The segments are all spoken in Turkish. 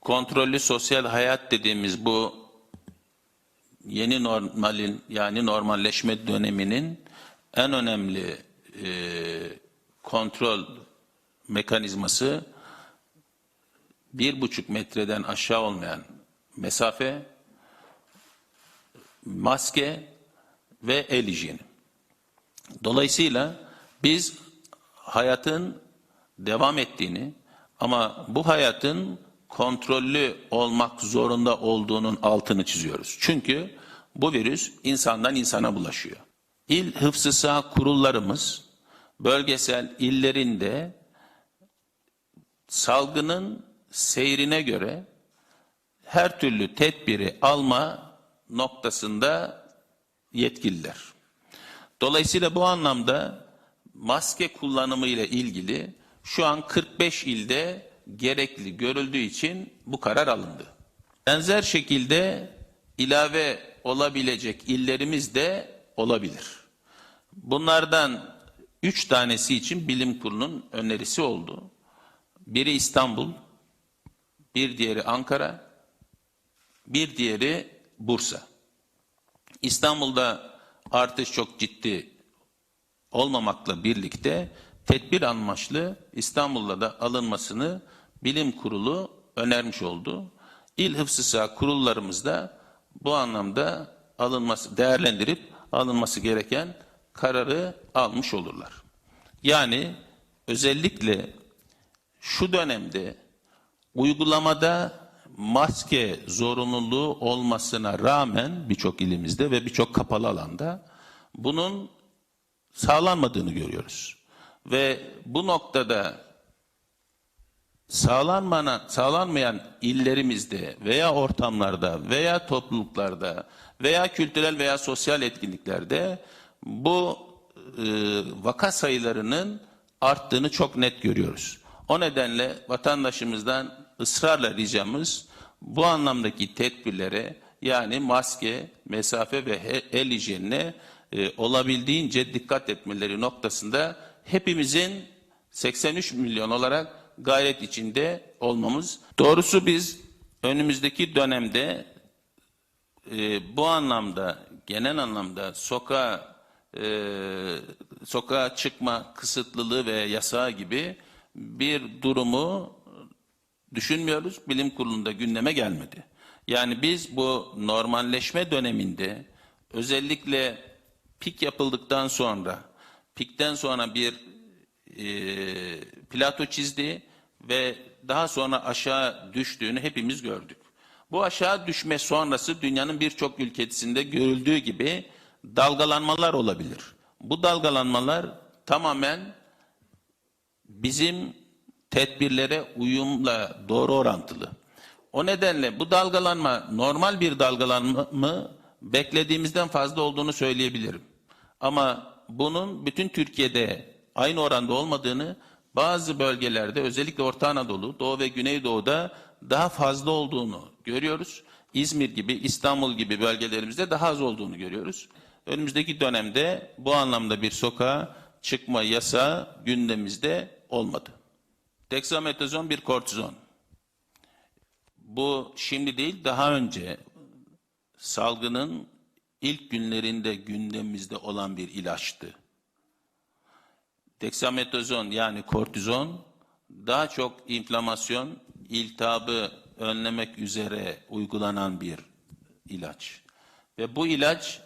kontrollü sosyal hayat dediğimiz bu yeni normalin yani normalleşme döneminin en önemli e, kontrol mekanizması bir buçuk metreden aşağı olmayan mesafe, maske ve el hijyeni. Dolayısıyla biz hayatın devam ettiğini ama bu hayatın kontrollü olmak zorunda olduğunun altını çiziyoruz. Çünkü bu virüs insandan insana bulaşıyor. İl hıfzı saha kurullarımız bölgesel illerinde salgının seyrine göre her türlü tedbiri alma noktasında yetkililer. Dolayısıyla bu anlamda maske kullanımı ile ilgili şu an 45 ilde gerekli görüldüğü için bu karar alındı. Benzer şekilde ilave olabilecek illerimiz de olabilir. Bunlardan üç tanesi için bilim kurulunun önerisi oldu. Biri İstanbul, bir diğeri Ankara, bir diğeri Bursa. İstanbul'da artış çok ciddi olmamakla birlikte tedbir amaçlı İstanbul'da da alınmasını bilim kurulu önermiş oldu. İl hıfzı saha kurullarımız da bu anlamda alınması değerlendirip alınması gereken kararı almış olurlar. Yani özellikle şu dönemde uygulamada maske zorunluluğu olmasına rağmen birçok ilimizde ve birçok kapalı alanda bunun sağlanmadığını görüyoruz. Ve bu noktada sağlanmayan, sağlanmayan illerimizde veya ortamlarda veya topluluklarda veya kültürel veya sosyal etkinliklerde bu e, vaka sayılarının arttığını çok net görüyoruz. O nedenle vatandaşımızdan ısrarla ricamız bu anlamdaki tedbirlere yani maske, mesafe ve el hijyenine e, olabildiğince dikkat etmeleri noktasında hepimizin 83 milyon olarak gayret içinde olmamız. Doğrusu biz önümüzdeki dönemde e, bu anlamda genel anlamda sokağa e, sokağa çıkma kısıtlılığı ve yasağı gibi bir durumu düşünmüyoruz. Bilim kurulunda gündeme gelmedi. Yani biz bu normalleşme döneminde özellikle pik yapıldıktan sonra pikten sonra bir e, plato çizdi ve daha sonra aşağı düştüğünü hepimiz gördük. Bu aşağı düşme sonrası dünyanın birçok ülkesinde görüldüğü gibi dalgalanmalar olabilir. Bu dalgalanmalar tamamen bizim tedbirlere uyumla doğru orantılı. O nedenle bu dalgalanma normal bir dalgalanma mı beklediğimizden fazla olduğunu söyleyebilirim. Ama bunun bütün Türkiye'de aynı oranda olmadığını bazı bölgelerde özellikle Orta Anadolu, Doğu ve Güneydoğu'da daha fazla olduğunu görüyoruz. İzmir gibi, İstanbul gibi bölgelerimizde daha az olduğunu görüyoruz. Önümüzdeki dönemde bu anlamda bir sokağa çıkma yasağı gündemimizde olmadı. Dexametazon bir kortizon. Bu şimdi değil daha önce salgının ilk günlerinde gündemimizde olan bir ilaçtı. Dexametazon yani kortizon daha çok inflamasyon, iltihabı önlemek üzere uygulanan bir ilaç. Ve bu ilaç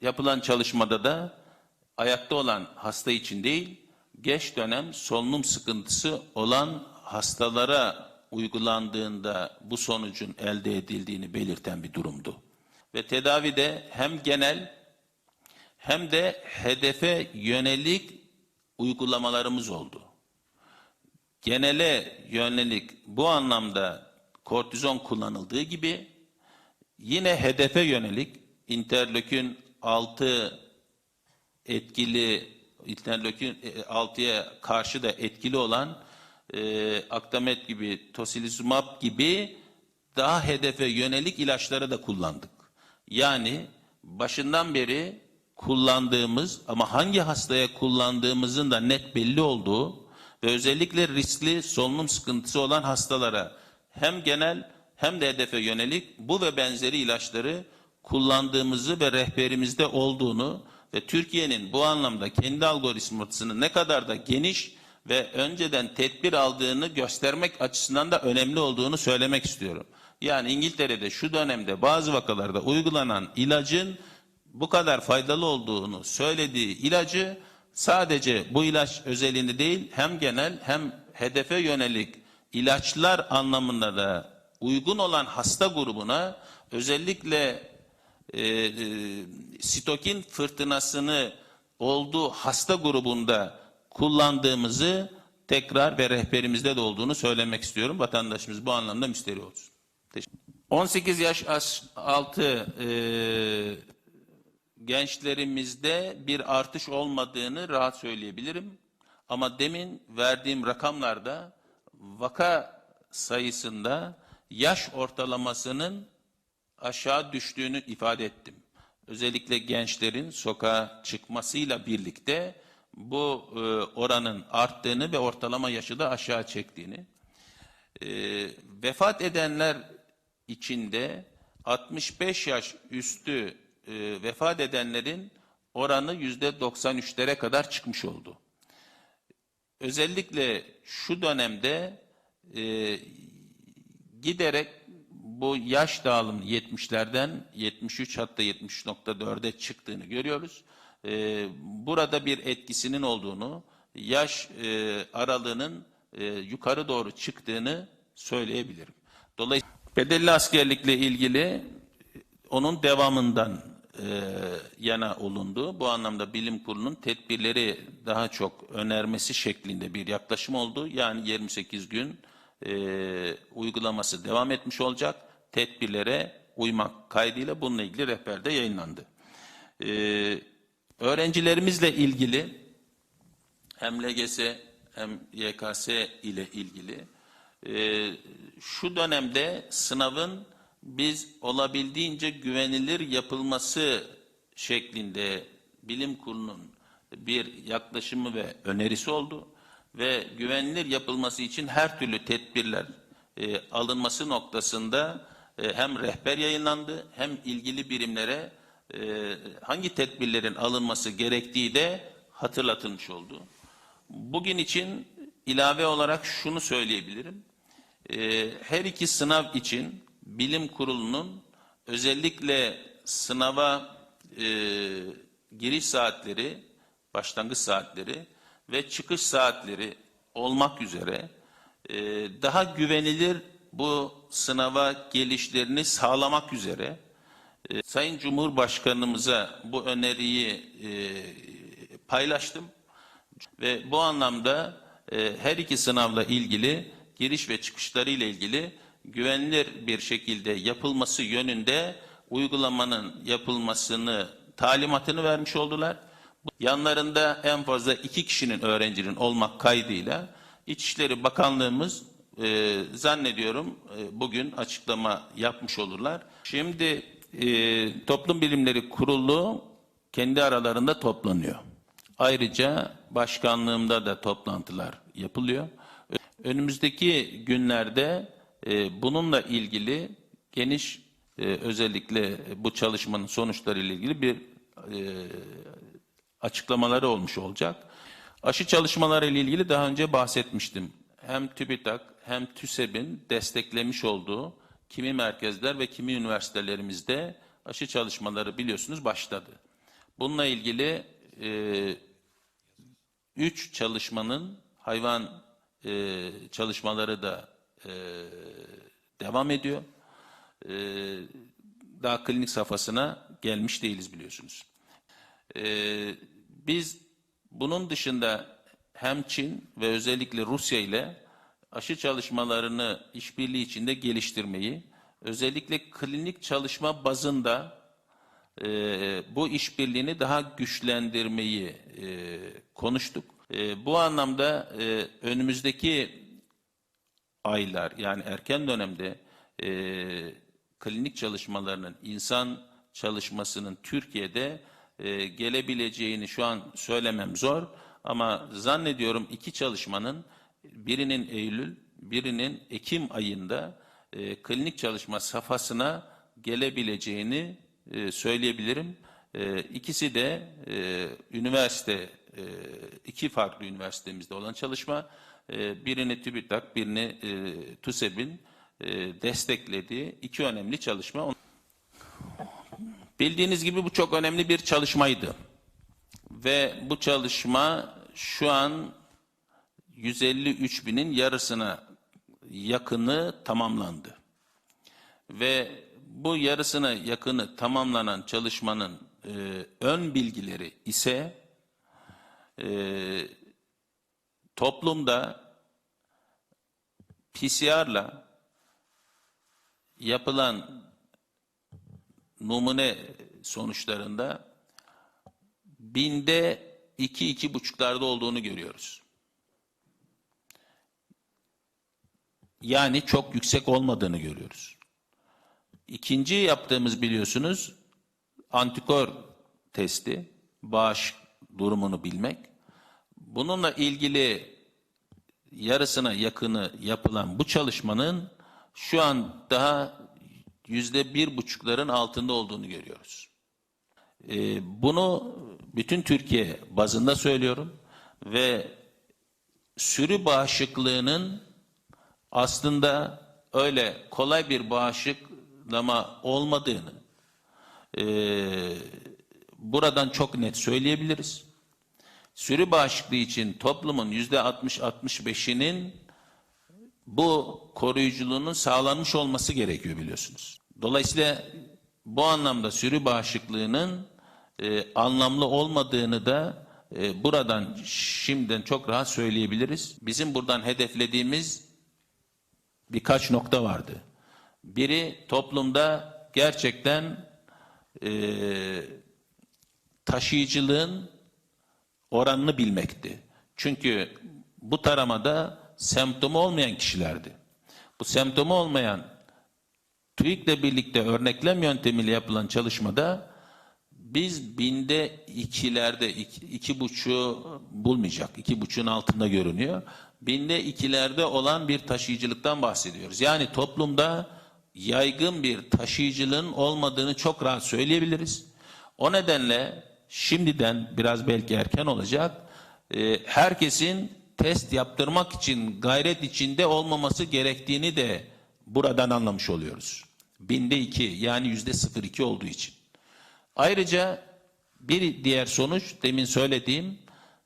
yapılan çalışmada da ayakta olan hasta için değil, geç dönem solunum sıkıntısı olan hastalara uygulandığında bu sonucun elde edildiğini belirten bir durumdu. Ve tedavide hem genel hem de hedefe yönelik uygulamalarımız oldu. Genele yönelik bu anlamda kortizon kullanıldığı gibi yine hedefe yönelik interleukin 6 etkili interleukin 6'ya karşı da etkili olan e, Aktamet gibi, tocilizumab gibi daha hedefe yönelik ilaçları da kullandık. Yani başından beri kullandığımız ama hangi hastaya kullandığımızın da net belli olduğu ve özellikle riskli solunum sıkıntısı olan hastalara hem genel hem de hedefe yönelik bu ve benzeri ilaçları kullandığımızı ve rehberimizde olduğunu ve Türkiye'nin bu anlamda kendi algoritmasını ne kadar da geniş ve önceden tedbir aldığını göstermek açısından da önemli olduğunu söylemek istiyorum. Yani İngiltere'de şu dönemde bazı vakalarda uygulanan ilacın bu kadar faydalı olduğunu söylediği ilacı sadece bu ilaç özelliğini değil hem genel hem hedefe yönelik ilaçlar anlamında da uygun olan hasta grubuna özellikle e, e, sitokin fırtınasını olduğu hasta grubunda kullandığımızı tekrar ve rehberimizde de olduğunu söylemek istiyorum. Vatandaşımız bu anlamda müşteri olsun. Teşekkür 18 yaş altı e, gençlerimizde bir artış olmadığını rahat söyleyebilirim. Ama demin verdiğim rakamlarda vaka sayısında yaş ortalamasının aşağı düştüğünü ifade ettim. Özellikle gençlerin sokağa çıkmasıyla birlikte bu e, oranın arttığını ve ortalama yaşı da aşağı çektiğini. E, vefat edenler içinde 65 yaş üstü e, vefat edenlerin oranı yüzde 93'lere kadar çıkmış oldu. Özellikle şu dönemde e, giderek bu yaş dağılımı 70'lerden 73 hatta 73.4'e çıktığını görüyoruz. Ee, burada bir etkisinin olduğunu, yaş e, aralığının e, yukarı doğru çıktığını söyleyebilirim. Dolayısıyla bedelli askerlikle ilgili e, onun devamından e, yana olundu. Bu anlamda bilim kurulunun tedbirleri daha çok önermesi şeklinde bir yaklaşım oldu. Yani 28 gün e, uygulaması devam etmiş olacak. Tedbirlere uymak kaydıyla bununla ilgili rehberde yayınlandı. E, öğrencilerimizle ilgili hem LGS hem YKS ile ilgili e, şu dönemde sınavın biz olabildiğince güvenilir yapılması şeklinde bilim kurulunun bir yaklaşımı ve önerisi oldu ve güvenilir yapılması için her türlü tedbirler e, alınması noktasında e, hem rehber yayınlandı hem ilgili birimlere e, hangi tedbirlerin alınması gerektiği de hatırlatılmış oldu. Bugün için ilave olarak şunu söyleyebilirim. E, her iki sınav için bilim kurulunun özellikle sınava e, giriş saatleri, başlangıç saatleri ve çıkış saatleri olmak üzere e, daha güvenilir bu sınava gelişlerini sağlamak üzere e, Sayın Cumhurbaşkanımıza bu öneriyi e, paylaştım ve bu anlamda e, her iki sınavla ilgili giriş ve çıkışları ile ilgili güvenilir bir şekilde yapılması yönünde uygulamanın yapılmasını talimatını vermiş oldular. Yanlarında en fazla iki kişinin öğrencinin olmak kaydıyla İçişleri Bakanlığımız e, zannediyorum e, bugün açıklama yapmış olurlar. Şimdi e, Toplum Bilimleri Kurulu kendi aralarında toplanıyor. Ayrıca başkanlığımda da toplantılar yapılıyor. Önümüzdeki günlerde e, bununla ilgili geniş e, özellikle bu çalışmanın sonuçları ile ilgili bir e, açıklamaları olmuş olacak. Aşı çalışmaları ile ilgili daha önce bahsetmiştim. Hem TÜBİTAK hem TÜSEB'in desteklemiş olduğu kimi merkezler ve kimi üniversitelerimizde aşı çalışmaları biliyorsunuz başladı. Bununla ilgili e, üç çalışmanın hayvan e, çalışmaları da e, devam ediyor. E, daha klinik safhasına gelmiş değiliz biliyorsunuz. E, biz bunun dışında hem Çin ve özellikle Rusya ile aşı çalışmalarını işbirliği içinde geliştirmeyi, özellikle klinik çalışma bazında e, bu işbirliğini daha güçlendirmeyi e, konuştuk. E, bu anlamda e, önümüzdeki aylar yani erken dönemde e, klinik çalışmalarının insan çalışmasının Türkiye'de e, gelebileceğini şu an söylemem zor ama zannediyorum iki çalışmanın birinin Eylül birinin Ekim ayında e, klinik çalışma safhasına gelebileceğini e, söyleyebilirim. E, ikisi de e, üniversite, e, iki farklı üniversitemizde olan çalışma. E, birini TÜBİTAK, birini e, TUSEB'in e, desteklediği iki önemli çalışma. Bildiğiniz gibi bu çok önemli bir çalışmaydı. Ve bu çalışma şu an 153 binin yarısına yakını tamamlandı. Ve bu yarısına yakını tamamlanan çalışmanın e, ön bilgileri ise e, toplumda PCR'la yapılan numune sonuçlarında binde iki, iki buçuklarda olduğunu görüyoruz. Yani çok yüksek olmadığını görüyoruz. İkinci yaptığımız biliyorsunuz antikor testi, bağış durumunu bilmek. Bununla ilgili yarısına yakını yapılan bu çalışmanın şu an daha yüzde bir buçukların altında olduğunu görüyoruz. Ee, bunu bütün Türkiye bazında söylüyorum ve sürü bağışıklığının aslında öyle kolay bir bağışıklama olmadığını e, buradan çok net söyleyebiliriz. Sürü bağışıklığı için toplumun yüzde 60-65'inin bu koruyuculuğunun sağlanmış olması gerekiyor biliyorsunuz. Dolayısıyla bu anlamda sürü bağışıklığının e, anlamlı olmadığını da e, buradan şimdiden çok rahat söyleyebiliriz. Bizim buradan hedeflediğimiz birkaç nokta vardı. Biri toplumda gerçekten e, taşıyıcılığın oranını bilmekti. Çünkü bu taramada semptomu olmayan kişilerdi. Bu semptomu olmayan TÜİK'le birlikte örneklem yöntemiyle yapılan çalışmada biz binde ikilerde iki, iki buçuğu bulmayacak. iki buçuğun altında görünüyor. Binde ikilerde olan bir taşıyıcılıktan bahsediyoruz. Yani toplumda yaygın bir taşıyıcılığın olmadığını çok rahat söyleyebiliriz. O nedenle şimdiden biraz belki erken olacak. e, herkesin test yaptırmak için gayret içinde olmaması gerektiğini de buradan anlamış oluyoruz. Binde iki yani yüzde 0,2 olduğu için. Ayrıca bir diğer sonuç demin söylediğim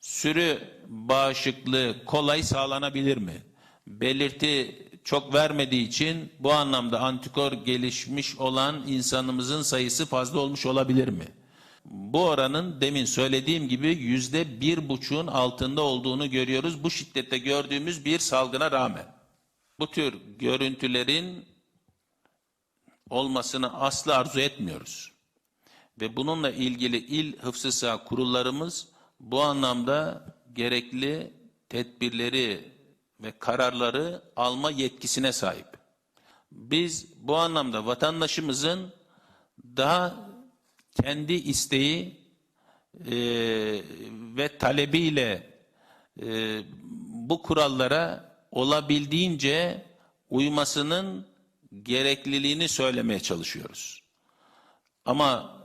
sürü bağışıklığı kolay sağlanabilir mi? Belirti çok vermediği için bu anlamda antikor gelişmiş olan insanımızın sayısı fazla olmuş olabilir mi? Bu oranın demin söylediğim gibi yüzde bir buçuğun altında olduğunu görüyoruz. Bu şiddette gördüğümüz bir salgına rağmen. Bu tür görüntülerin olmasını asla arzu etmiyoruz. Ve bununla ilgili il hıfzı saha kurullarımız bu anlamda gerekli tedbirleri ve kararları alma yetkisine sahip. Biz bu anlamda vatandaşımızın daha kendi isteği e, ve talebiyle e, bu kurallara olabildiğince uymasının gerekliliğini söylemeye çalışıyoruz. Ama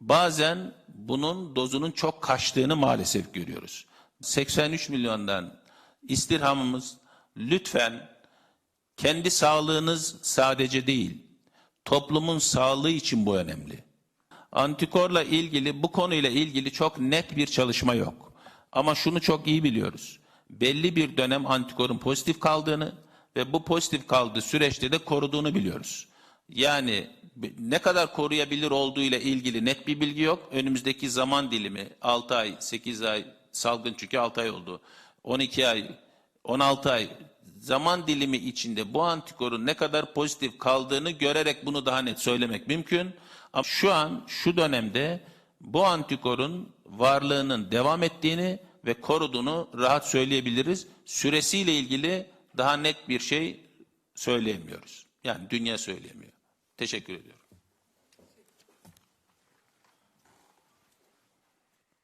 bazen bunun dozunun çok kaçtığını maalesef görüyoruz. 83 milyondan istirhamımız lütfen kendi sağlığınız sadece değil, toplumun sağlığı için bu önemli. Antikorla ilgili, bu konuyla ilgili çok net bir çalışma yok. Ama şunu çok iyi biliyoruz. Belli bir dönem antikorun pozitif kaldığını ve bu pozitif kaldığı süreçte de koruduğunu biliyoruz. Yani ne kadar koruyabilir olduğu ile ilgili net bir bilgi yok. Önümüzdeki zaman dilimi 6 ay, 8 ay salgın çünkü 6 ay oldu. 12 ay, 16 ay zaman dilimi içinde bu antikorun ne kadar pozitif kaldığını görerek bunu daha net söylemek mümkün. Ama şu an şu dönemde bu antikorun varlığının devam ettiğini ve koruduğunu rahat söyleyebiliriz. Süresiyle ilgili daha net bir şey söyleyemiyoruz. Yani dünya söyleyemiyor. Teşekkür ediyorum.